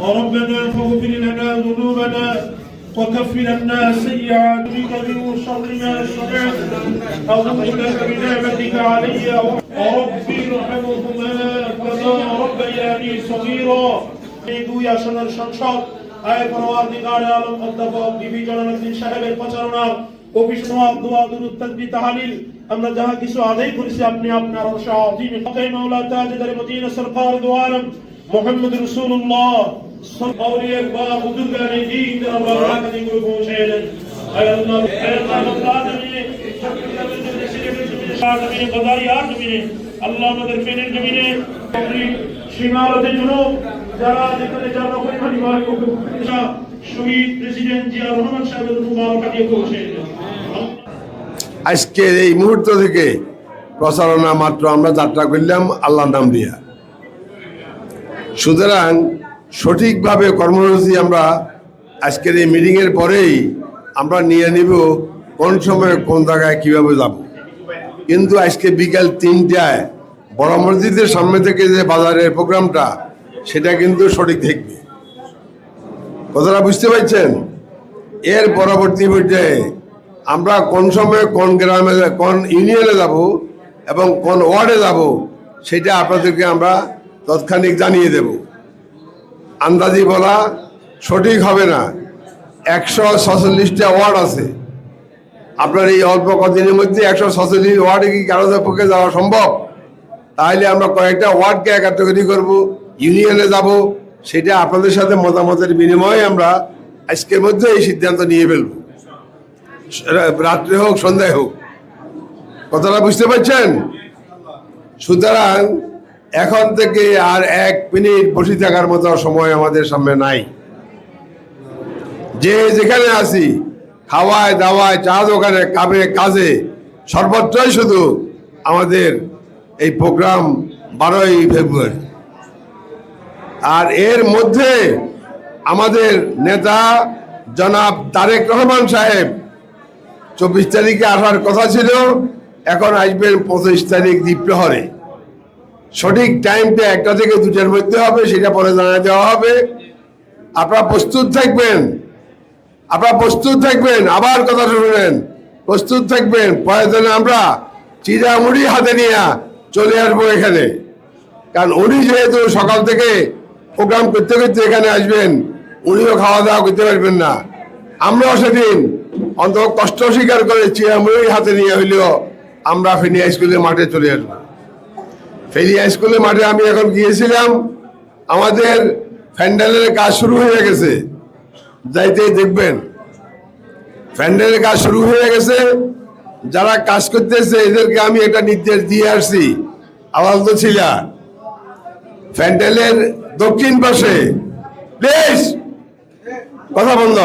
ربنا فاغفر لنا ذنوبنا وكفر عنا سيئاتنا من شر ما صنعت أظن لك بنعمتك علي ربي ارحمهما كما ربياني صغيرا দুই আসনের সংসদ আয় পরওয়ারদিগার আলম অধ্যাপক ডিবি জলালুদ্দিন সাহেবের প্রচারণা কবি সোহাগ দোয়া দুরুদ তাকবীর তাহলিল আমরা যাহা কিছু আদায় করেছি আপনি আপনার শাহিন ফাকাই মাওলা তাজদার মদিনা সরকার দু মোহাম্মদ রাসূলুল্লাহ সাল্লাল্লাহু বা বুজুর্গান দ্বীন যারা বারাকাত করে পৌঁছালেন আয় আল্লাহ আয় আল্লাহ আলামিন আমিনে গদারিয়ার জমিনে আল্লাহ আমাদের পেনের জমিনে সীমারতের জন্য যারা যেখানে যারা পরিমাণ শহীদ প্রেসিডেন্ট জিয়া রহমান সাহেবের মুবারক দিয়ে পৌঁছে আজকের এই মুহূর্ত থেকে প্রচারণা মাত্র আমরা যাত্রা করলাম, আল্লাহর নাম দিয়া সুতরাং সঠিকভাবে কর্মসূচি আমরা আজকের এই মিটিংয়ের পরেই আমরা নিয়ে নিব কোন সময়ে কোন জায়গায় কীভাবে যাব। কিন্তু আজকে বিকাল তিনটায় বড় মসজিদের সামনে থেকে যে বাজারের প্রোগ্রামটা, সেটা কিন্তু সঠিক থাকবে কথাটা বুঝতে পারছেন? এর পরবর্তী পর্যায়ে আমরা কোন সময়ে কোন গ্রামে, কোন ইউনিয়নে যাব এবং কোন ওয়ার্ডে যাব, সেটা আপনাদেরকে আমরা তৎক্ষণিক জানিয়ে দেব। আন্দাজি বলা সঠিক হবে না। একশো ছচল্লিশটা ওয়ার্ড আছে। আপনার এই অল্প কদিনের মধ্যে একশো ছচল্লিশ ওয়ার্ডে কি কারোর পক্ষে যাওয়া সম্ভব? তাহলে আমরা কয়েকটা ওয়ার্ডকে একাত্তরি করব। ইউনিয়নে যাব। সেটা আপনাদের সাথে মতামতের বিনিময়ে আমরা আজকের মধ্যে এই সিদ্ধান্ত নিয়ে ফেলব। রাত্রে হোক, সন্ধ্যায় হোক। কথাটা বুঝতে পারছেন? সুতরাং এখন থেকে আর এক মিনিট বসে থাকার মতো সময় আমাদের সামনে নাই। যে যেখানে আছি, খাওয়ায় দাওয়ায়, চা দোকানে, কামে, কাজে, সর্বত্রই শুধু আমাদের এই প্রোগ্রাম বারোই ফেব্রুয়ারি। আর এর মধ্যে আমাদের নেতা জনাব তারেক রহমান সাহেব চব্বিশ তারিখে আসার কথা ছিল, এখন আসবেন পঁচিশ তারিখ দ্বীপ্রহরে। সঠিক টাইমটা একটা থেকে দুটার মধ্যে হবে, সেটা পরে জানা দেওয়া হবে। আপনারা প্রস্তুত থাকবেন। আপনারা প্রস্তুত থাকবেন। আবার কথা শুনবেন। প্রস্তুত থাকবেন। প্রয়োজনে আমরা চিরামুড়ি হাতে নিয়ে চলে আসব এখানে। কারণ উনি যেহেতু সকাল থেকে প্রোগ্রাম করতে করতে এখানে আসবেন, উনিও খাওয়া দাওয়া করতে পারবেন না। আমরাও সেদিন অন্তত কষ্ট স্বীকার করে চিরামুড়ি হাতে নিয়ে হইলেও আমরা ফেনী স্কুলের মাঠে চলে আসব। ফেনী স্কুলের মাঠে আমি এখন গিয়েছিলাম। আমাদের ফ্যান্ডেলের কাজ শুরু হয়ে গেছে। যাইতে দেখবেন ফ্যান্ডেলের কাজ শুরু হয়ে গেছে। যারা কাজ করতেছে, এদেরকে আমি একটা নির্দেশ দিয়ে আসছি। আওয়াজ তো ছিল। ফ্যান্ডেলের দক্ষিণ পাশে, প্লিজ, কথা বন্ধ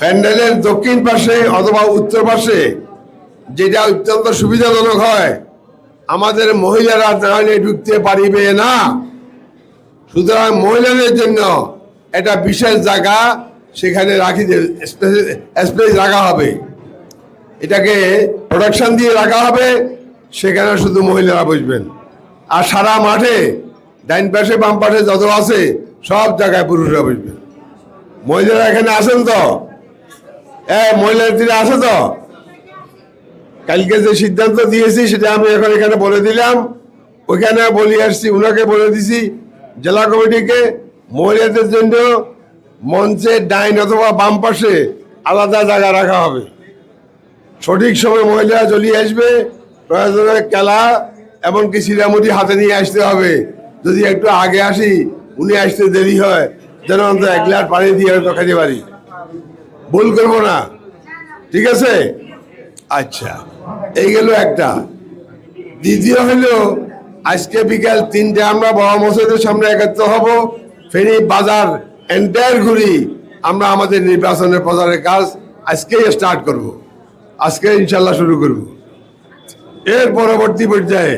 ফ্যান্ডেলের দক্ষিণ পাশে অথবা উত্তর পাশে, যেটা অত্যন্ত সুবিধাজনক হয় আমাদের মহিলারা দাঁড়িয়ে ঢুকতে পারিবে না। সুতরাং মহিলাদের জন্য একটা বিশেষ জায়গা সেখানে রাখি স্পেস রাখা হবে। এটাকে প্রোডাকশন দিয়ে রাখা হবে, সেখানে শুধু মহিলারা বসবেন। আর সারা মাঠে, ডাইন পাশে, বাম পাশে যত আছে, সব জায়গায় পুরুষরা বসবেন। মহিলারা এখানে আসেন তো? এ মহিলাদের আছে তো? কালকে যে সিদ্ধান্ত দিয়েছি, সেটা আমি এখন এখানে বলে দিলাম। ওইখানে বলে আসছি ওনাকে বলে দিছি, জেলা কমিটিকে মহিলাদের জন্য মঞ্চের ডাইন অথবা বাম পাশে আলাদা জায়গা রাখা হবে। সঠিক সময় মহিলারা চলিয়ে আসবে, প্রয়োজনে খেলা এমনকি সিরামুটি হাতে নিয়ে আসতে হবে। যদি একটু আগে আসি, উনি আসতে দেরি হয়, যেন অন্তত এক গ্লাস পানি দিয়ে হয়তো খেতে পারি। ভুল করব না। ঠিক আছে? আচ্ছা। এই গেল একটা। দ্বিতীয় হলো, আজকে বিকাল তিনটে আমরা বড় মসজিদের সামনে একত্র হব। ফেনী বাজার এন্টায়ার ঘুরি আমরা আমাদের নির্বাচনের প্রচারের কাজ আজকেই স্টার্ট করব। আজকে ইনশাল্লাহ শুরু করব। এর পরবর্তী পর্যায়ে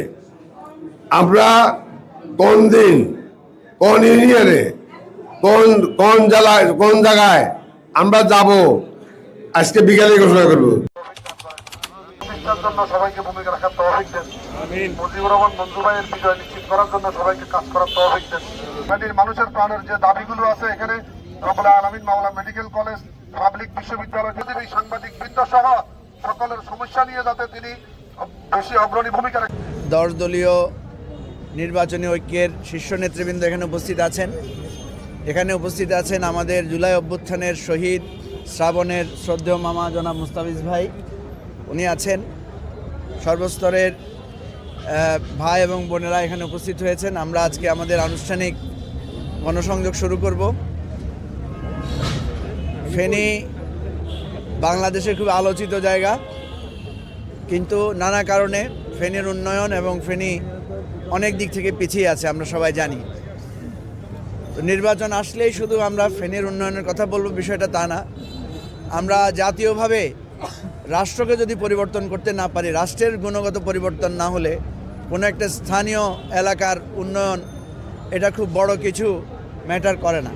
আমরা কোন দিন, কোন ইউনিয়নে কোন কোন জেলায়, কোন জায়গায় আমরা যাব, আজকে বিকালে ঘোষণা করব। প্রতিষ্ঠার জন্য সবাইকে ভূমিকা রাখার তহবিক দেন। মুজিবুর রহমান মঞ্জু ভাইয়ের বিজয় নিশ্চিত করার জন্য সবাইকে কাজ করার তহবিক দেন। মাটির মানুষের প্রাণের যে দাবিগুলো আছে এখানে রবুল্লাহ আলমিন মাওলা মেডিকেল কলেজ পাবলিক বিশ্ববিদ্যালয় যদি এই সাংবাদিক বৃন্দ সহ সকলের সমস্যা নিয়ে যাতে তিনি বেশি অগ্রণী ভূমিকা রাখেন। দশ দলীয় নির্বাচনী ঐক্যের শীর্ষ নেতৃবৃন্দ এখানে উপস্থিত আছেন। এখানে উপস্থিত আছেন আমাদের জুলাই অভ্যুত্থানের শহীদ শ্রাবণের শ্রদ্ধেয় মামা জনাব মুস্তাফিজ ভাই। উনি আছেন। সর্বস্তরের ভাই এবং বোনেরা এখানে উপস্থিত হয়েছেন। আমরা আজকে আমাদের আনুষ্ঠানিক গণসংযোগ শুরু করব। ফেনী বাংলাদেশের খুব আলোচিত জায়গা। কিন্তু নানা কারণে ফেনীর উন্নয়ন এবং ফেনী অনেক দিক থেকে পিছিয়ে আছে, আমরা সবাই জানি। তো নির্বাচন আসলেই শুধু আমরা ফেনীর উন্নয়নের কথা বলব বিষয়টা তা না। আমরা জাতীয়ভাবে রাষ্ট্রকে যদি পরিবর্তন করতে না পারি, রাষ্ট্রের গুণগত পরিবর্তন না হলে কোনো একটা স্থানীয় এলাকার উন্নয়ন, এটা খুব বড় কিছু ম্যাটার করে না।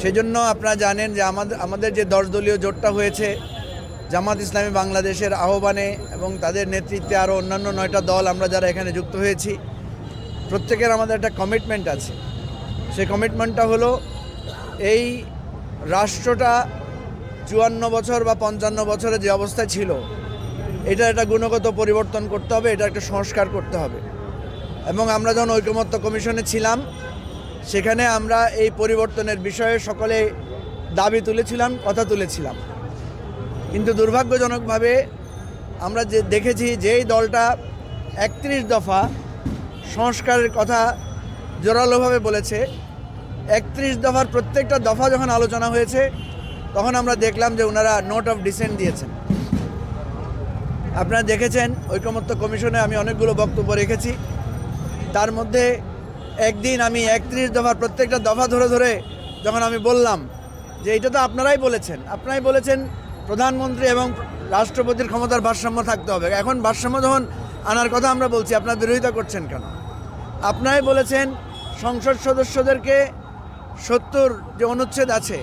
সেজন্য আপনারা জানেন যে আমাদের আমাদের যে দশ দলীয় জোটটা হয়েছে, জামাত ইসলামী বাংলাদেশের আহ্বানে এবং তাদের নেতৃত্বে আরও অন্যান্য নয়টা দল আমরা যারা এখানে যুক্ত হয়েছি, প্রত্যেকের আমাদের একটা কমিটমেন্ট আছে। সেই কমিটমেন্টটা হলো, এই রাষ্ট্রটা চুয়ান্ন বছর বা পঞ্চান্ন বছরে যে অবস্থায় ছিল, এটা একটা গুণগত পরিবর্তন করতে হবে, এটা একটা সংস্কার করতে হবে। এবং আমরা যখন ঐকমত্য কমিশনে ছিলাম, সেখানে আমরা এই পরিবর্তনের বিষয়ে সকলে দাবি তুলেছিলাম, কথা তুলেছিলাম। কিন্তু দুর্ভাগ্যজনকভাবে আমরা যে দেখেছি যেই দলটা একত্রিশ দফা সংস্কারের কথা জোরালোভাবে বলেছে। একত্রিশ দফার প্রত্যেকটা দফা যখন আলোচনা হয়েছে তখন আমরা দেখলাম যে ওনারা নোট অফ ডিসেন্ট দিয়েছেন। আপনারা দেখেছেন, ঐকমত্য কমিশনে আমি অনেকগুলো বক্তব্য রেখেছি। তার মধ্যে একদিন আমি একত্রিশ দফার প্রত্যেকটা দফা ধরে ধরে যখন আমি বললাম যে এটা তো আপনারাই বলেছেন আপনারাই বলেছেন প্রধানমন্ত্রী এবং রাষ্ট্রপতির ক্ষমতার ভারসাম্য থাকতে হবে। এখন ভারসাম্য যখন আনার কথা আমরা বলছি, আপনারা বিরোধিতা করছেন কেন? আপনারাই বলেছেন সংসদ সদস্যদেরকে সত্তর যে অনুচ্ছেদ আছে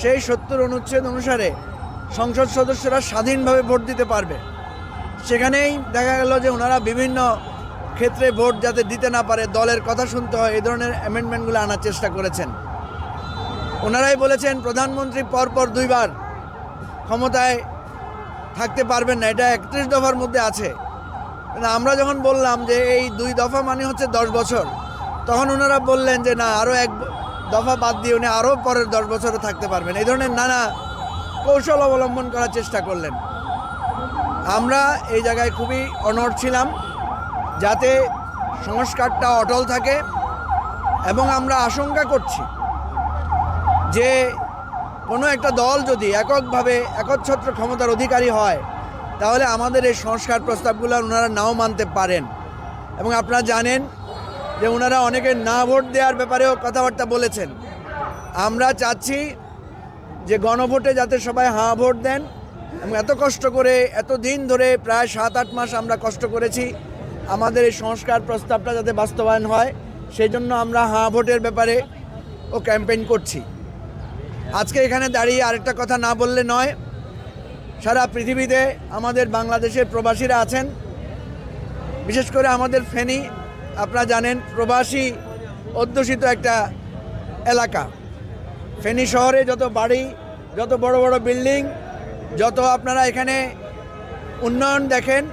সেই সত্তর অনুচ্ছেদ অনুসারে সংসদ সদস্যরা স্বাধীনভাবে ভোট দিতে পারবে। সেখানেই দেখা গেল যে ওনারা বিভিন্ন ক্ষেত্রে ভোট যাতে দিতে না পারে, দলের কথা শুনতে হয় এই ধরনের অ্যামেন্ডমেন্টগুলো আনার চেষ্টা করেছেন। ওনারাই বলেছেন, প্রধানমন্ত্রী পরপর দুইবার ক্ষমতায় থাকতে পারবেন না, এটা একত্রিশ দফার মধ্যে আছে। আমরা যখন বললাম যে এই দুই দফা মানে হচ্ছে দশ বছর, তখন ওনারা বললেন যে না আরও এক দফা বাদ দিয়ে উনি আরও পরের দশ বছরে থাকতে পারবেন। এই ধরনের নানা কৌশল অবলম্বন করার চেষ্টা করলেন। আমরা এই জায়গায় খুবই অনড় ছিলাম, যাতে সংস্কারটা অটল থাকে এবং আমরা আশঙ্কা করছি যে কোনো একটা দল যদি এককভাবে একচ্ছত্র ক্ষমতার অধিকারী হয়, তাহলে আমাদের এই সংস্কার প্রস্তাবগুলো ওনারা নাও মানতে পারেন। এবং আপনারা জানেন যে ওনারা অনেকে না ভোট দেওয়ার ব্যাপারেও কথাবার্তা বলেছেন। আমরা চাচ্ছি যে গণভোটে যাতে সবাই হাঁ ভোট দেন। এত কষ্ট করে, এত দিন ধরে প্রায় সাত, আট মাস আমরা কষ্ট করেছি। আমাদের এই সংস্কার প্রস্তাবটা যাতে বাস্তবায়ন হয় সেই জন্য আমরা হাঁ ভোটের ব্যাপারে ও ক্যাম্পেইন করছি। আজকে এখানে দাঁড়িয়ে আরেকটা কথা না বললে নয়, সারা পৃথিবীতে আমাদের বাংলাদেশের প্রবাসীরা আছেন। বিশেষ করে আমাদের ফেনী আপনারা জানেন, প্রবাসী অধ্যুষিত একটা এলাকা। ফেনী শহরে যত বাড়ি, যত বড় বড় বিল্ডিং, যত আপনারা এখানে উন্নয়ন দেখেন,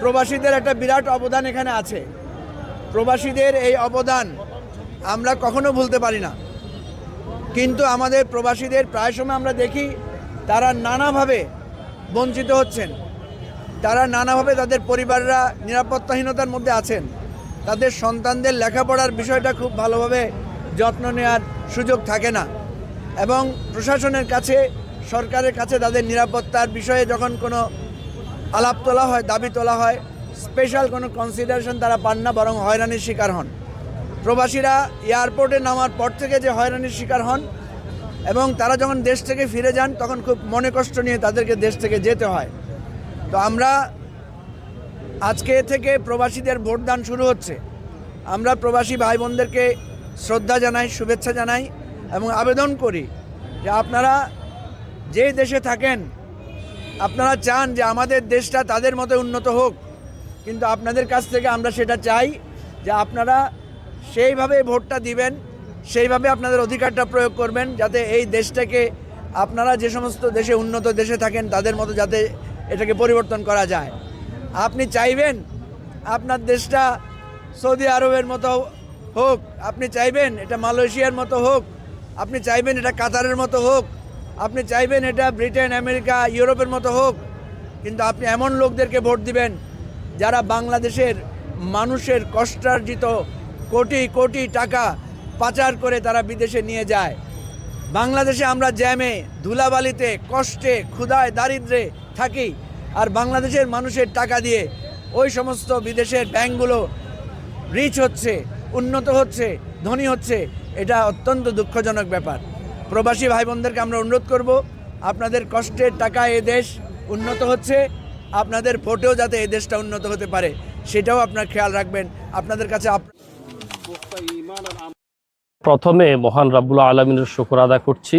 প্রবাসীদের একটা বিরাট অবদান এখানে আছে। প্রবাসীদের এই অবদান আমরা কখনো ভুলতে পারি না। কিন্তু আমাদের প্রবাসীদের প্রায় সময় আমরা দেখি, তারা নানাভাবে বঞ্চিত হচ্ছেন। তারা নানাভাবে তাদের পরিবাররা নিরাপত্তাহীনতার মধ্যে আছেন। তাদের সন্তানদের লেখাপড়ার বিষয়টা খুব ভালোভাবে যত্ন নেওয়ার সুযোগ থাকে না। এবং প্রশাসনের কাছে, সরকারের কাছে তাদের নিরাপত্তার বিষয়ে যখন কোনো আলাপ তোলা হয়, দাবি তোলা হয় স্পেশাল কোনো কনসিডারেশন তারা পান না, বরং হয়রানির শিকার হন। প্রবাসীরা এয়ারপোর্টে নামার পর থেকে যে হয়রানির শিকার হন এবং তারা যখন দেশ থেকে ফিরে যান, তখন খুব মনে কষ্ট নিয়ে তাদেরকে দেশ থেকে যেতে হয়। তো আমরা আজকে থেকে প্রবাসীদের ভোটদান শুরু হচ্ছে। আমরা প্রবাসী ভাই বোনদেরকে শ্রদ্ধা জানাই, শুভেচ্ছা জানাই এবং আবেদন করি যে আপনারা যেই দেশে থাকেন, আপনারা চান যে আমাদের দেশটা তাদের মতো উন্নত হোক। কিন্তু আপনাদের কাছ থেকে আমরা সেটা চাই যে আপনারা সেইভাবে ভোটটা দিবেন, সেইভাবে আপনাদের অধিকারটা প্রয়োগ করবেন যাতে এই দেশটাকে আপনারা যে সমস্ত দেশে উন্নত দেশে থাকেন তাদের মতো যাতে এটাকে পরিবর্তন করা যায়। আপনি চাইবেন আপনার দেশটা সৌদি আরবের মতো হোক, আপনি চাইবেন এটা মালয়েশিয়ার মতো হোক, আপনি চাইবেন এটা কাতারের মতো হোক, আপনি চাইবেন এটা ব্রিটেন, আমেরিকা, ইউরোপের মতো হোক, কিন্তু আপনি এমন লোকদেরকে ভোট দিবেন যারা বাংলাদেশের মানুষের কষ্টার্জিত কোটি কোটি টাকা পাচার করে তারা বিদেশে নিয়ে যায়। বাংলাদেশে আমরা জ্যামে, ধুলাবালিতে, কষ্টে, ক্ষুধায়, দারিদ্রে থাকি। আর বাংলাদেশের মানুষের টাকা দিয়ে ওই সমস্ত বিদেশের ব্যাংকগুলো রিচ হচ্ছে, উন্নত হচ্ছে, ধনী হচ্ছে, এটা অত্যন্ত দুঃখজনক ব্যাপার। প্রবাসী ভাই বোনদেরকে আমরা অনুরোধ করব, আপনাদের কষ্টের টাকা এ দেশ উন্নত হচ্ছে, আপনাদের ভোটেও যাতে এ দেশটা উন্নত হতে পারে, সেটাও আপনার খেয়াল রাখবেন। আপনাদের কাছে প্রথমে মহান রাব্বুল আলমিনের শুকর আদা করছি।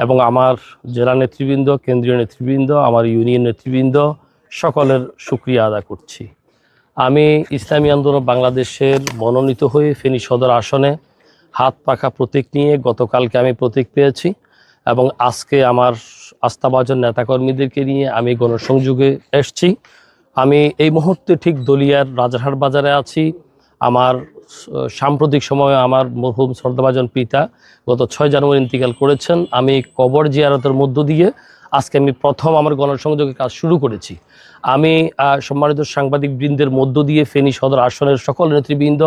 এবং আমার জেলা নেতৃবৃন্দ, কেন্দ্রীয় নেতৃবৃন্দ, আমার ইউনিয়ন নেতৃবৃন্দ সকলের সুক্রিয়া আদা করছি। আমি ইসলামী আন্দোলন বাংলাদেশের মনোনীত হয়ে ফেনী সদর আসনে হাত পাখা প্রতীক নিয়ে গতকালকে আমি প্রতীক পেয়েছি এবং আজকে আমার আস্থাভাজন নেতাকর্মীদেরকে নিয়ে আমি গণসংযোগে এসছি। আমি এই মুহূর্তে ঠিক দলিয়ার রাজারহাট বাজারে আছি। আমার সাম্প্রতিক সময়ে আমার মরহুম শ্রদ্ধাভাজন পিতা গত ছয় জানুয়ারি ইন্তিকাল করেছেন। আমি কবর জিয়ারতের মধ্য দিয়ে আজকে আমি প্রথম আমার গণসংযোগের কাজ শুরু করেছি। আমি সম্মানিত সাংবাদিক বৃন্দের মধ্য দিয়ে ফেনী সদর আসনের সকল নেতৃবৃন্দ,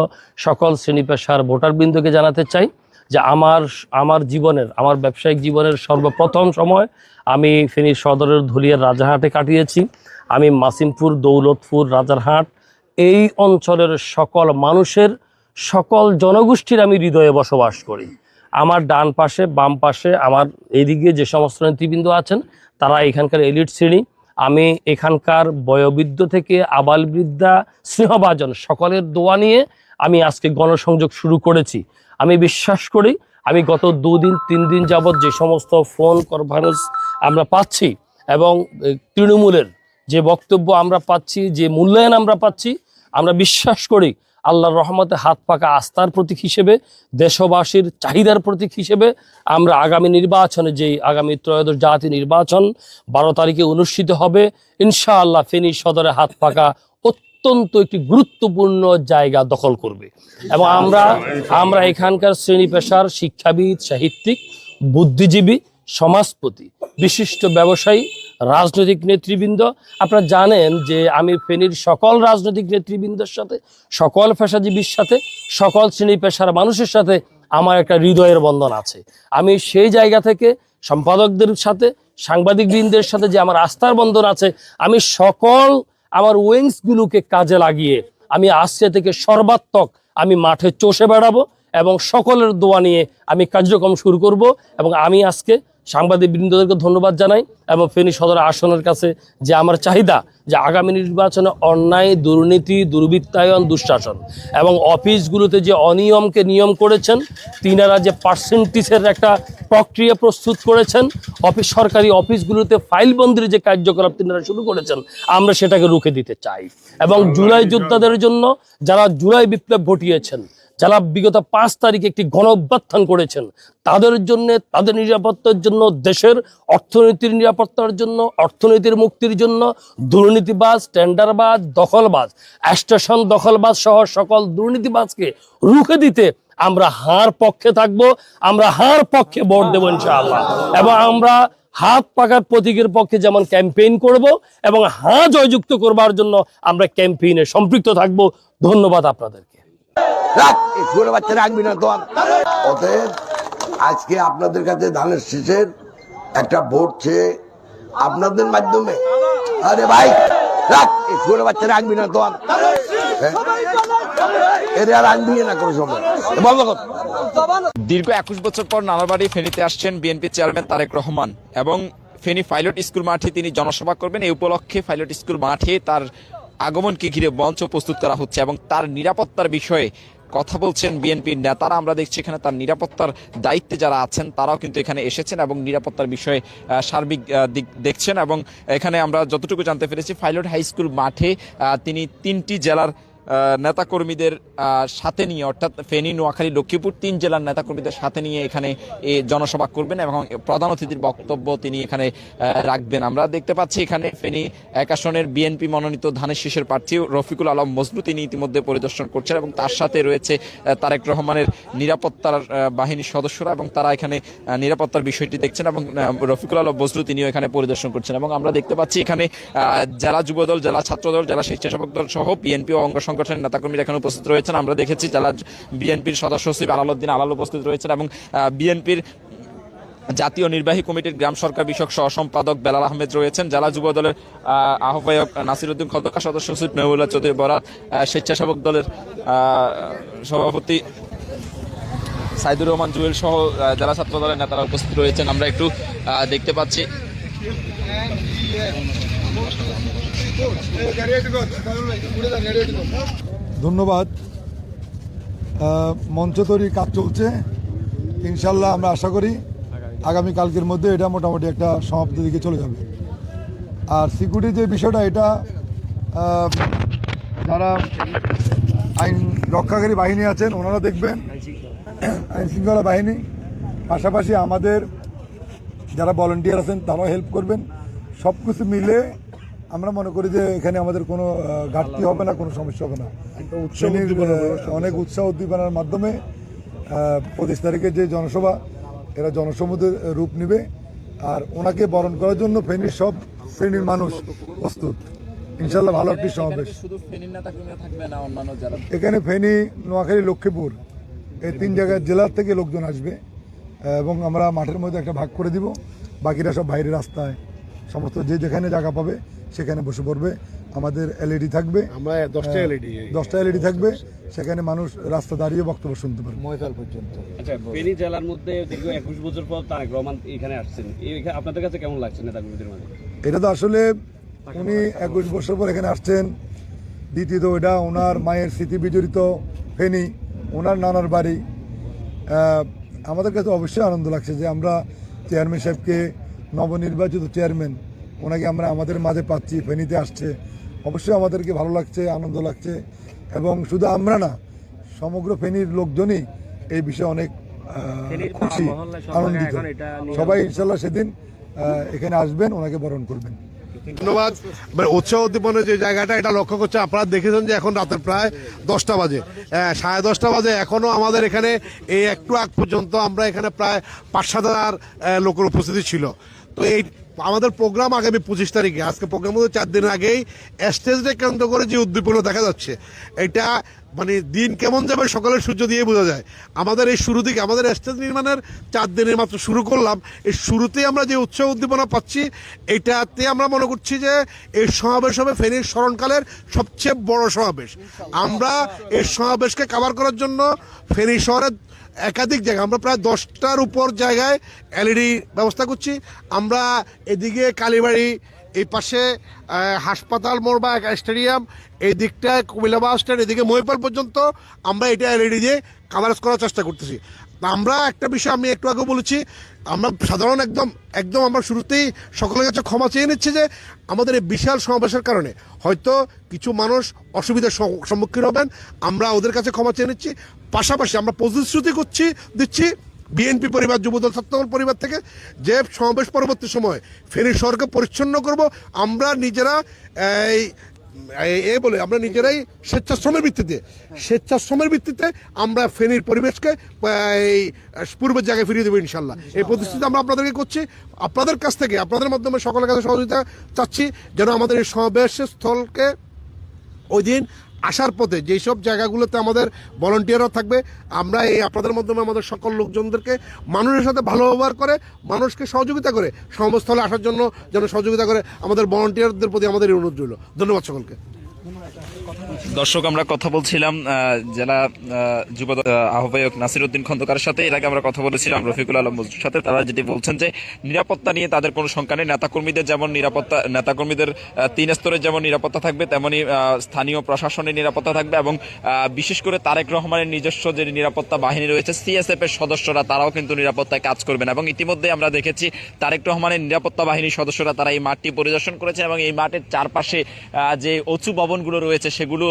সকল শ্রেণি পেশার ভোটারবৃন্দকে জানাতে চাই যে আমার আমার জীবনের, আমার ব্যবসায়িক জীবনের সর্বপ্রথম সময় আমি ফেনী সদরের ধুলিয়ার রাজারহাটে কাটিয়েছি। আমি মাসিমপুর, দৌলতপুর, রাজারহাট এই অঞ্চলের সকল মানুষের সকল জনগোষ্ঠীর আমি হৃদয়ে বসবাস করি। আমার ডান পাশে, বাম পাশে, আমার এদিকে যে সমস্ত নেতৃবৃন্দ আছেন, তারা এখানকার এলিট শ্রেণি। আমি এখানকার বয়োবৃদ্ধ থেকে আবাল বৃদ্ধা স্নেহভাজন, সকলের দোয়া নিয়ে আমি আজকে গণসংযোগ শুরু করেছি। আমি বিশ্বাস করি, আমি গত দুদিন তিন দিন যাবৎ যে সমস্ত ফোন কনফারেন্স আমরা পাচ্ছি এবং তৃণমূলের যে বক্তব্য আমরা পাচ্ছি, যে মূল্যায়ন আমরা পাচ্ছি, আমরা বিশ্বাস করি আল্লাহর রহমতে হাত পাকা আস্থার প্রতীক হিসেবে, দেশবাসীর চাহিদার প্রতীক হিসেবে আমরা আগামী নির্বাচনে যেই আগামী ত্রয়োদশ জাতীয় নির্বাচন বারো তারিখে অনুষ্ঠিত হবে, ইনশাআল্লাহ ফেনী সদরে হাত পাকা অত্যন্ত একটি গুরুত্বপূর্ণ জায়গা দখল করবে। এবং আমরা আমরা এখানকার শ্রেণি পেশার শিক্ষাবিদ, সাহিত্যিক, বুদ্ধিজীবী সমাজপতি, বিশিষ্ট ব্যবসায়ী, রাজনৈতিক নেতৃবৃন্দ। আপনারা জানেন যে আমি ফেনীর সকল রাজনৈতিক নেতৃবৃন্দের সাথে, সকল পেশাজীবীর সাথে, সকল শ্রেণি পেশার মানুষের সাথে আমার একটা হৃদয়ের বন্ধন আছে। আমি সেই জায়গা থেকে সম্পাদকদের সাথে, সাংবাদিকবৃন্দের সাথে যে আমার আস্থার বন্ধন আছে, আমি সকল আমার উইংসগুলোকে কাজে লাগিয়ে, আমি আজকে থেকে সর্বাত্মক আমি মাঠে চষে বেড়াবো এবং সকলের দোয়া নিয়ে আমি কার্যক্রম শুরু করব এবং আমি আজকে সাংবাদিক বৃন্দদেরকে ধন্যবাদ জানাই এবং ফেনী সদর আসনের কাছে যে আমার চাহিদা যে আগামী নির্বাচনে অন্যায়, দুর্নীতি, দুর্বৃত্তায়ন, দুঃশাসন এবং অফিসগুলোতে যে অনিয়মকে নিয়ম করেছেন, তিনারা যে পার্সেন্টেজের একটা প্রক্রিয়া প্রস্তুত করেছেন, অফিস সরকারি অফিসগুলোতে ফাইলবন্দির যে কার্যকলাপ তিনারা শুরু করেছেন, আমরা সেটাকে রুখে দিতে চাই। এবং জুলাই যোদ্ধাদের জন্য যারা জুলাই বিপ্লব ঘটিয়েছেন যারা বিগত পাঁচ তারিখে একটি গণ অভ্যুত্থান করেছেন, তাদের জন্য, তাদের নিরাপত্তার জন্য, দেশের অর্থনীতির নিরাপত্তার জন্য, অর্থনীতির মুক্তির জন্য দুর্নীতিবাজ, টেন্ডারবাজ, দখলবাজ, স্টেশন দখলবাজ সহ সকল দুর্নীতিবাজকে রুখে দিতে আমরা হার পক্ষে থাকব, আমরা হার পক্ষে ভোট দেবো ইনশাআল্লাহ। এবং আমরা হাত পাকার প্রতীকের পক্ষে যেমন ক্যাম্পেইন করব এবং হাঁ জয়যুক্ত করবার জন্য আমরা ক্যাম্পেইনে সম্পৃক্ত থাকব। ধন্যবাদ আপনাদেরকে। রাখ এই ছোট বাচ্চা রাখবি না তো অতএব আজকে আপনাদের কাছে ধানের শীষের একটা ভোট চেয়ে আপনাদের মাধ্যমে আরে ভাই রাখ ছোট বাচ্চা রাখবি না তো দীর্ঘ একুশ বছর পর নানাবাড়ি ফেনীতে আসছেন বিএনপি চেয়ারম্যান তারেক রহমান এবং ফেনী পাইলট স্কুল মাঠে তিনি জনসভা করবেন। এই উপলক্ষে পাইলট স্কুল মাঠে তার আগমনকে ঘিরে মঞ্চ প্রস্তুত করা হচ্ছে এবং তার নিরাপত্তার বিষয়ে কথা বলছেন বিএনপির নেতারা। আমরা দেখছি এখানে তার নিরাপত্তার দায়িত্বে যারা আছেন, তারাও কিন্তু এখানে এসেছেন এবং নিরাপত্তার বিষয়ে সার্বিক দিক দেখছেন এবং এখানে আমরা যতটুকু জানতে পেরেছি, ফাইলট হাই স্কুল মাঠে তিনি তিনটি জেলার নেতাকর্মীদের সাথে নিয়ে, অর্থাৎ ফেনী, নোয়াখালী, লক্ষ্মীপুর তিন জেলার নেতাকর্মীদের সাথে নিয়ে এখানে জনসভা করবেন এবং প্রধান অতিথির বক্তব্য তিনি এখানে রাখবেন। আমরা দেখতে পাচ্ছি এখানে ফেনী এক আসনের বিএনপি মনোনীত ধানের শীষের প্রার্থী রফিকুল আলম মজনু তিনি ইতিমধ্যে পরিদর্শন করছেন এবং তার সাথে রয়েছে তারেক রহমানের নিরাপত্তার বাহিনীর সদস্যরা এবং তারা এখানে নিরাপত্তার বিষয়টি দেখছেন এবং রফিকুল আলম মজনু তিনিও এখানে পরিদর্শন করছেন এবং আমরা দেখতে পাচ্ছি এখানে জেলা যুবদল, জেলা ছাত্রদল, জেলা স্বেচ্ছাসেবক দল সহ বিএনপি অঙ্গ সংগঠনের নেতাকর্মীরা এখানে উপস্থিত রয়েছেন। আমরা দেখেছি জেলা বিএনপির সদস্য সচিব আলালউদ্দিন আলাল উপস্থিত রয়েছেন এবং বিএনপির জাতীয় নির্বাহী কমিটির গ্রাম সরকার বিষয়ক সহ সম্পাদক বেলাল আহমেদ রয়েছেন জেলা যুব দলের আহ, আহ্বায়ক নাসিরউদ্দিন খন্দকার সদস্য সচিব মেহুল্লাহ চৌধুরী বরাত স্বেচ্ছাসেবক দলের সভাপতি সাইদুর রহমান জুয়েল সহ জেলা ছাত্র দলের নেতারা উপস্থিত রয়েছেন। আমরা একটু দেখতে পাচ্ছি। ধন্যবাদ। মঞ্চ তৈরির কাজ চলছে। ইনশাল্লাহ আমরা আশা করি আগামী কালকের মধ্যে এটা মোটামুটি একটা সমাপ্তির দিকে চলে যাবে। আর সিকিউরিটি যে বিষয়টা, এটা যারা আইন রক্ষাকারী বাহিনী আছেন, ওনারা দেখবেন, আইন শৃঙ্খলা বাহিনী, পাশাপাশি আমাদের যারা ভলেন্টিয়ার আছেন, তারাও হেল্প করবেন। সব কিছু মিলে আমরা মনে করি যে এখানে আমাদের কোনো ঘাটতি হবে না কোনো সমস্যা হবে না। আহ, অনেক উৎসাহ উদ্দীপনার মাধ্যমে পঁচিশ তারিখে যে জনসভা এরা জনসমুদ্রের রূপ নেবে আর ওনাকে বরণ করার জন্য ফেনীর সব শ্রেণির মানুষ প্রস্তুত। ইনশাল্লাহ ভালো একটি সমাবেশ। এখানে ফেনী নোয়াখালী লক্ষ্মীপুর এই তিন জায়গায় জেলার থেকে লোকজন আসবে এবং আমরা মাঠের মধ্যে একটা ভাগ করে দিব। বাকিরা সব বাইরে রাস্তায় সমস্ত যে যেখানে জায়গা পাবে সেখানে বসে পড়বে। আমাদের এলইডি থাকবে। আমরা দশটা এলইডি দশটা এলইডি থাকবে। সেখানে মানুষ রাস্তা দাঁড়িয়ে বক্তব্য শুনতে পারবে। ময়কাল পর্যন্ত। আচ্ছা ফেনী জেলার মধ্যে দীর্ঘ একুশ বছর পর তারেক রহমান এখানে আসছেন। আপনাদের কাছে কেমন লাগছে নেতাকর্মীদের মাঝে? এটা তো আসলে উনি একুশ বছর পর এখানে আসছেন। দ্বিতীয়ত এটা ওনার মায়ের স্মৃতি বিজড়িত ফেনি ওনার নানার বাড়ি। আমাদের কাছে অবশ্যই আনন্দ লাগছে যে আমরা চেয়ারম্যান সাহেবকে নবনির্বাচিত চেয়ারম্যান ওনাকে আমরা আমাদের মাঝে পাচ্ছি ফেনীতে আসছে। অবশ্যই আমাদেরকে ভালো লাগছে আনন্দ লাগছে। এবং শুধু আমরা না সমগ্র ফেনীর লোকজনই এই বিষয়ে অনেক খুশি আনন্দিত। সবাই ইনশাল্লাহ সেদিন এখানে আসবেন ওনাকে বরণ করবেন। ধন্যবাদ। মানে উৎসাহ উদ্দীপনের যে জায়গাটা এটা লক্ষ্য করছে আপনারা দেখেছেন যে এখন রাতের প্রায় দশটা বাজে। আহ, সাড়ে দশটা বাজে। এখনও আমাদের এখানে এই একটু আগ পর্যন্ত আমরা এখানে প্রায় পাঁচ সাত হাজার লোকের উপস্থিতি ছিল। তো এই আমাদের প্রোগ্রাম আগামী পঁচিশ তারিখে। আজকে প্রোগ্রাম হচ্ছে চার দিন আগেই স্টেজকে কেন্দ্র করে যে উদ্দীপনা দেখা যাচ্ছে, এটা মানে দিন কেমন যাবে সকালের সূর্য দিয়ে বোঝা যায়। আমাদের এই শুরু থেকে, আমাদের স্টেজ নির্মাণের চার দিনের মাত্র শুরু করলাম, এই শুরুতে আমরা যে উৎসাহ উদ্দীপনা পাচ্ছি, এটাতে আমরা মনে করছি যে এই সমাবেশ হবে ফেনীর স্মরণকালের সবচেয়ে বড় সমাবেশ। আমরা এই সমাবেশকে কাভার করার জন্য ফেনী শহরের একাধিক জায়গা। আমরা প্রায় দশটার উপর জায়গায় এলইডি ব্যবস্থা করছি। আমরা এদিকে কালীবাড়ি, এই পাশে হাসপাতাল মোড় বা স্টেডিয়াম, এই দিকটায় কুমিল্লা বাস স্ট্যান্ড, এদিকে মহিপাল পর্যন্ত আমরা এটা এলইডি দিয়ে কাভারেজ করার চেষ্টা করতেছি। আমরা একটা বিষয় আমি একটু আগে বলেছি, আমরা সাধারণ একদম একদম আমরা শুরুতেই সকলের কাছে ক্ষমা চেয়ে নিচ্ছি যে আমাদের এই বিশাল সমাবেশের কারণে হয়তো কিছু মানুষ অসুবিধার সম্মুখীন হবেন, আমরা ওদের কাছে ক্ষমা চেয়ে নিচ্ছি। পাশাপাশি আমরা প্রতিশ্রুতি করছি, দিচ্ছি বিএনপি পরিবার, যুবদল, ছাত্রদল পরিবার থেকে যে সমাবেশ পরবর্তী সময় ফেনী শহরকে পরিচ্ছন্ন করব। আমরা নিজেরা এই এই বলে আমরা নিজেরাই স্বেচ্ছাশ্রমের ভিত্তিতে স্বেচ্ছাশ্রমের ভিত্তিতে আমরা ফেনীর পরিবেশকে, এই, পূর্বের জায়গায় ফিরিয়ে দেবো ইনশাল্লাহ এই প্রতিশ্রুতি আমরা আপনাদেরকে করছি। আপনাদের কাছ থেকে, আপনাদের মাধ্যমে সকলের কাছে সহযোগিতা চাচ্ছি যেন আমাদের এই সমাবেশ স্থলকে ওই দিন আসার পথে যেই সব জায়গাগুলোতে আমাদের ভলেন্টিয়াররা থাকবে, আমরা এই আপনাদের মাধ্যমে আমাদের সকল লোকজনদেরকে মানুষের সাথে ভালো ব্যবহার করে, মানুষকে সহযোগিতা করে, সমস্থলে আসার জন্য যেন সহযোগিতা করে আমাদের ভলন্টিয়ারদের প্রতি আমাদের অনুরোধ রইল। ধন্যবাদ সকলকে। দর্শক আমরা কথা বলছিলাম জেলা যুব আহ্বায়ক নাসির উদ্দিন খন্দকারের সাথে। এর আগে আমরা কথা বলেছিলাম রফিকুল আলম মজুর সাথে। তারা যেটি বলছেন যে নিরাপত্তা নিয়ে তাদের কোনো শঙ্কা নেই। নেতাকর্মীদের যেমন নিরাপত্তা নেতাকর্মীদের তিন স্তরের যেমন নিরাপত্তা থাকবে তেমনি আহ, স্থানীয় প্রশাসনের নিরাপত্তা থাকবে এবং বিশেষ করে তারেক রহমানের নিজস্ব যে নিরাপত্তা বাহিনী রয়েছে সিএসএফ এর সদস্যরা তারাও কিন্তু নিরাপত্তায় কাজ করবেন। এবং ইতিমধ্যে আমরা দেখেছি তারেক রহমানের নিরাপত্তা বাহিনীর সদস্যরা তারা এই মাঠটি পরিদর্শন করেছেন এবং এই মাঠের চারপাশে যে উঁচু ভবনগুলো রয়েছে সেগুলো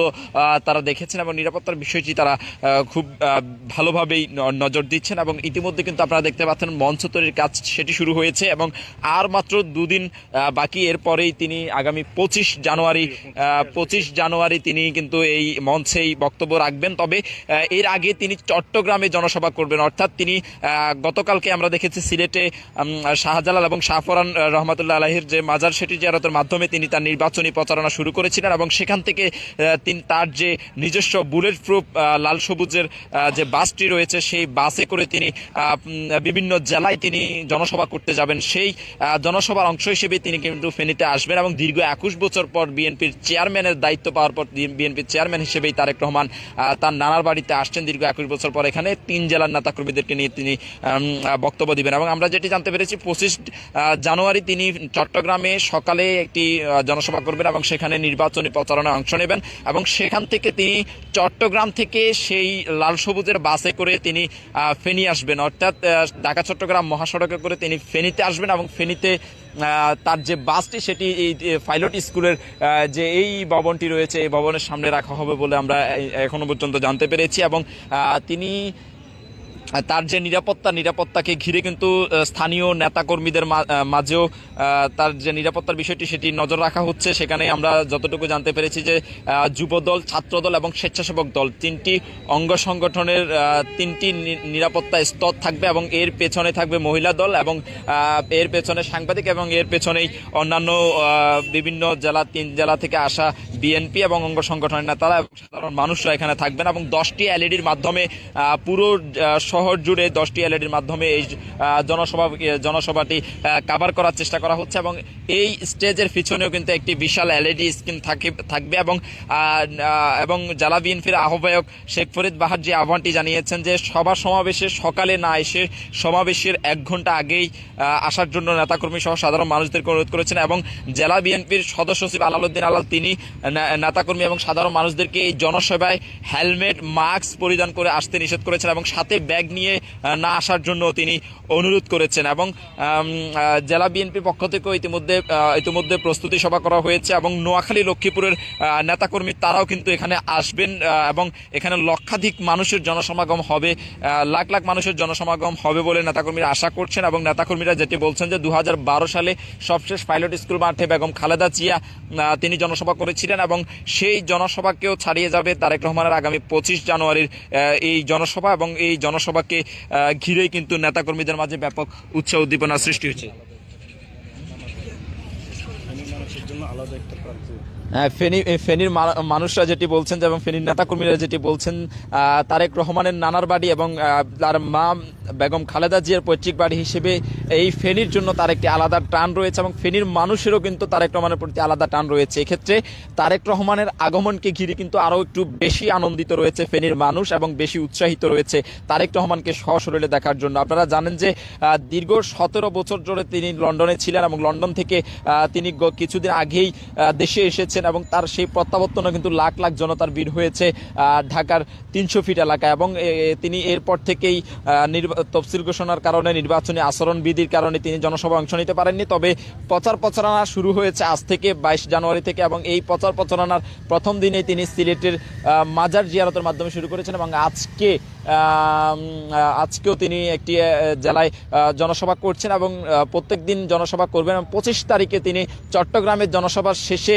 তারা দেখেছেন এবং নিরাপত্তার বিষয়টি তারা খুব ভালোভাবেই নজর দিচ্ছেন এবং ইতিমধ্যে কিন্তু আপনারা দেখতে পাচ্ছেন মঞ্চ তৈরির কাজ সেটি শুরু হয়েছে এবং আর মাত্র দুদিন বাকি। এরপরেই তিনি আগামী পঁচিশ জানুয়ারি পঁচিশ জানুয়ারি তিনি কিন্তু এই মঞ্চেই বক্তব্য রাখবেন। তবে এর আগে তিনি চট্টগ্রামে জনসভা করবেন। অর্থাৎ তিনি গতকালকে আমরা দেখেছি সিলেটে শাহজালাল এবং শাহফরান রহমতুল্লাহ আলাহির যে মাজার, সেটি জিয়ারতের মাধ্যমে তিনি তার নির্বাচনী প্রচারণা শুরু করেছিলেন এবং সেখান থেকে তিনি তার যে নিজস্ব বুলেট প্রুফ লাল সবুজের যে বাসটি রয়েছে, সেই বাসে করে তিনি বিভিন্ন জেলায় তিনি জনসভা করতে যাবেন। সেই জনসভার অংশ হিসেবে তিনি কিন্তু ফেনীতে আসবেন এবং দীর্ঘ একুশ বছর পর বিএনপির চেয়ারম্যানের দায়িত্ব পাওয়ার পর বিএনপির চেয়ারম্যান হিসেবেই তারেক রহমান তার নানার বাড়িতে আসছেন দীর্ঘ একুশ বছর পর। এখানে তিন জেলার নেতাকর্মীদেরকে নিয়ে তিনি বক্তব্য দিবেন। এবং আমরা যেটি জানতে পেরেছি, পঁচিশ জানুয়ারি তিনি চট্টগ্রামে সকালে একটি জনসভা করবেন এবং সেখানে নির্বাচনী প্রচারণায় অংশ নেবেন। এবং সেখান থেকে তিনি চট্টগ্রাম থেকে সেই লাল সবুজের বাসে করে তিনি ফেনি আসবেন। অর্থাৎ ঢাকা, চট্টগ্রাম মহাসড়কে করে তিনি ফেনীতে আসবেন এবং ফেনীতে তার যে বাসটি সেটি এই পাইলট স্কুলের যে এই ভবনটি রয়েছে, এই ভবনের সামনে রাখা হবে বলে আমরা এখনও এখনও পর্যন্ত জানতে পেরেছি এবং তিনি তার যে নিরাপত্তা নিরাপত্তাকে ঘিরে কিন্তু স্থানীয় নেতাকর্মীদের মাঝেও তার যে নিরাপত্তার বিষয়টি সেটি নজর রাখা হচ্ছে। সেখানে আমরা যতটুকু জানতে পেরেছি যে যুবদল ছাত্রদল এবং স্বেচ্ছাসেবক দল তিনটি অঙ্গ সংগঠনের তিনটি নিরাপত্তা স্তর থাকবে এবং এর পেছনে থাকবে মহিলা দল এবং এর পেছনে সাংবাদিক এবং এর পেছনেই অন্যান্য বিভিন্ন জেলা তিন জেলা থেকে আসা বিএনপি এবং অঙ্গ সংগঠনের নেতারা সাধারণ মানুষরা এখানে থাকবেন এবং দশটি এলইডির মাধ্যমে পুরো আহ, শহর জুড়ে দশটি এলইডির মাধ্যমে এই জনসভা, জনসভাটি কাভার করার চেষ্টা করা হচ্ছে এবং এই স্টেজের পিছনেও কিন্তু একটি বিশাল এলইডি স্ক্রিন থাকে, থাকবে এবং এবং জেলা বিএনপির আহ্বায়ক শেখ ফরিদ বাহার যে আহ্বানটি জানিয়েছেন যে সভা সমাবেশে সকালে না এসে সমাবেশের এক ঘণ্টা আগেই আসার জন্য নেতাকর্মী সহ সাধারণ মানুষদেরকে অনুরোধ করেছেন এবং জেলা বিএনপির সদস্য সচিব আলালউদ্দিন আলাল, তিনি নেতাকর্মী এবং সাধারণ মানুষদেরকে এই জনসভায় হেলমেট, মাস্ক পরিধান করে আসতে নিষেধ করেছেন এবং সাথে ব্যাগ নিয়ে না আসার জন্য তিনি অনুরোধ করেছেন এবং জেলা বিএনপির পক্ষ থেকেও ইতিমধ্যে ইতিমধ্যে প্রস্তুতি সভা করা হয়েছে এবং নোয়াখালী লক্ষ্মীপুরের নেতাকর্মী তারাও কিন্তু এখানে আসবেন এবং এখানে লক্ষাধিক মানুষের জনসমাগম হবে লাখ লাখ মানুষের জনসমাগম হবে বলে নেতাকর্মীরা আশা করছেন এবং নেতাকর্মীরা যেটি বলছেন যে দু হাজার বারো সালে সবশেষ পাইলট স্কুল মাঠে বেগম খালেদা জিয়া তিনি জনসভা করেছিলেন এবং সেই জনসভাকেও ছাড়িয়ে যাবে তারেক রহমানের আগামী পঁচিশ জানুয়ারির এই জনসভা এবং এই জনসভাকে আহ, ঘিরেই কিন্তু নেতাকর্মীদের মাঝে ব্যাপক উৎসাহ উদ্দীপনা সৃষ্টি হয়েছে। হ্যাঁ, ফেনী ফেনীর মানুষরা যেটি বলছেন এবং ফেনীর নেতাকর্মীরা যেটি বলছেন তারেক রহমানের নানার বাড়ি এবং তার মা বেগম খালেদা জিয়ার পৈতৃক বাড়ি হিসেবে এই ফেনীর জন্য তার একটি আলাদা টান রয়েছে এবং ফেনীর মানুষেরও কিন্তু তারেক রহমানের প্রতি আলাদা টান রয়েছে। এক্ষেত্রে তারেক রহমানের আগমনকে ঘিরে কিন্তু আরও একটু বেশি আনন্দিত রয়েছে ফেনীর মানুষ এবং বেশি উৎসাহিত রয়েছে তারেক রহমানকে সশরীরে দেখার জন্য। আপনারা জানেন যে দীর্ঘ সতেরো বছর ধরে তিনি লন্ডনে ছিলেন এবং লন্ডন থেকে তিনি কিছুদিন আগেই দেশে এসেছেন এবং তার সেই প্রত্যাবর্তনে কিন্তু লাখ লাখ জনতার ভিড় হয়েছে ঢাকার তিনশো ফিট এলাকায় এবং তিনি এরপর থেকেই আহ, নির্বা- তফসিল ঘোষণার কারণে নির্বাচনী আচরণবিধির কারণে তিনি জনসভা অংশ নিতে পারেননি। তবে প্রচার প্রচারণা শুরু হয়েছে আজ থেকে বাইশ জানুয়ারি থেকে এবং এই প্রচার প্রচারণার প্রথম দিনে তিনি সিলেটের মাজার জিয়ারতের মাধ্যমে শুরু করেছেন এবং আজকে আজকেও তিনি একটি জেলায় জনসভা করছেন এবং প্রত্যেক দিন জনসভা করবেন এবং পঁচিশ তারিখে তিনি চট্টগ্রামের জনসভার শেষে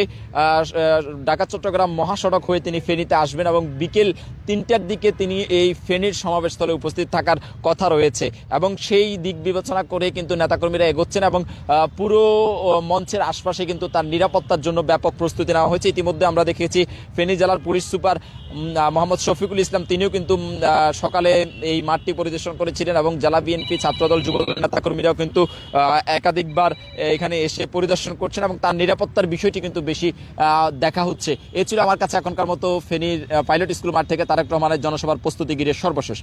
ঢাকা চট্টগ্রাম মহাসড়ক হয়ে তিনি ফেনীতে আসবেন এবং বিকেল তিনটার দিকে তিনি এই ফেনীর সমাবেশস্থলে উপস্থিত থাকার কথা রয়েছে এবং সেই দিক বিবেচনা করে কিন্তু নেতাকর্মীরা এগোচ্ছেন এবং পুরো মঞ্চের আশপাশে কিন্তু তার নিরাপত্তার জন্য ব্যাপক প্রস্তুতি নেওয়া হয়েছে। ইতিমধ্যে আমরা দেখেছি ফেনী জেলার পুলিশ সুপার মোহাম্মদ শফিকুল ইসলাম, তিনিও কিন্তু সকালে এই মাঠটি পরিদর্শন করেছিলেন এবং জেলা বিএনপি ছাত্রদল যুব নেতাকর্মীরাও কিন্তু একাধিকবার এখানে এসে পরিদর্শন করছেন এবং তার নিরাপত্তার বিষয়টি কিন্তু বেশি দেখা হচ্ছে। এ ছিল আমার কাছে এখনকার মতো ফেনীর পাইলট স্কুল মাঠ থেকে তারেক রহমানের জনসভার প্রস্তুতি গিরে সর্বশেষ।